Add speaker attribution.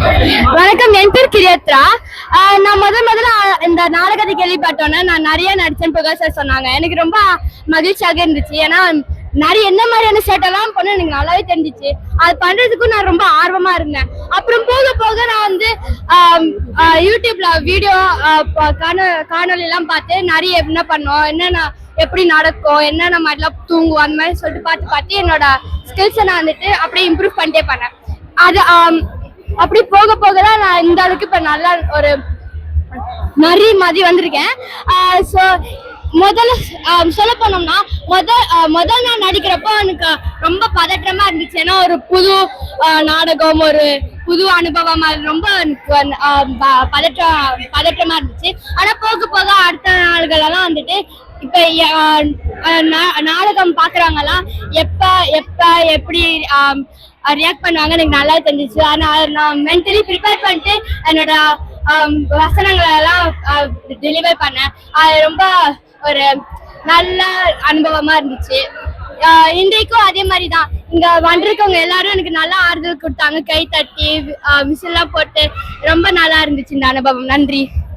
Speaker 1: வணக்கம் என் பேர் கிரியத்ரா. நான் முதல் முதல்ல இந்த நாடகத்தை கேள்விப்பட்டோன்னே நான் நிறைய நடிச்சேன் புகழ் சார் சொன்னாங்க. எனக்கு ரொம்ப மகிழ்ச்சியாக இருந்துச்சு. ஏன்னா நிறைய என்ன மாதிரியான சேட்டெல்லாம் பண்ண எனக்கு நல்லாவே தெரிஞ்சிச்சு. அது பண்றதுக்கும் நான் ரொம்ப ஆர்வமா இருந்தேன். அப்புறம் போக போக நான் வந்து யூடியூப்ல வீடியோ காணொலி எல்லாம் பார்த்து நிறைய என்ன பண்ணோம் என்னென்ன எப்படி நடக்கும் என்னென்ன மாதிரிலாம் தூங்குவோம் அந்த மாதிரி சொல்லிட்டு பார்த்து பார்த்து என்னோட ஸ்கில்ஸை நான் வந்துட்டு அப்படியே இம்ப்ரூவ் பண்ணிட்டே பண்ணேன். அது அப்படி போக போக தான் நான் இந்த அளவுக்கு இப்ப நல்லா ஒரு நிறைய மாதிரி வந்திருக்கேன். ஸோ முதல்ல சொல்ல போனோம்னா முதல் முதல் நான் நடிக்கிறப்போ எனக்கு ரொம்ப பதற்றமா இருந்துச்சு. ஏன்னா ஒரு புது நாடகம் ஒரு புது அனுபவம் அது ரொம்ப எனக்கு பதற்றம் பதற்றமா இருந்துச்சு. ஆனா போக போக அடுத்த நாள்களெல்லாம் வந்துட்டு இப்ப நா- நாடகம் பாக்குறாங்கலாம் எப்ப எப்ப எப்படி ரியாக்ட் பண்ணுவாங்க. எனக்கு நல்லா தெரிஞ்சிச்சு. ஆனால் நான் மென்டலி ப்ரிப்பேர் பண்ணிட்டு என்னோட வசனங்களெல்லாம் வசனங்களை எல்லாம் டெலிவர் பண்ணேன். அது ரொம்ப ஒரு நல்ல அனுபவமா இருந்துச்சு. இன்றைக்கும் அதே மாதிரி தான் இங்க வந்திருக்கவங்க எல்லாரும் எனக்கு நல்லா ஆறுதல் கொடுத்தாங்க. கை தட்டி விசில்லாம் போட்டு ரொம்ப நல்லா இருந்துச்சு இந்த அனுபவம். நன்றி.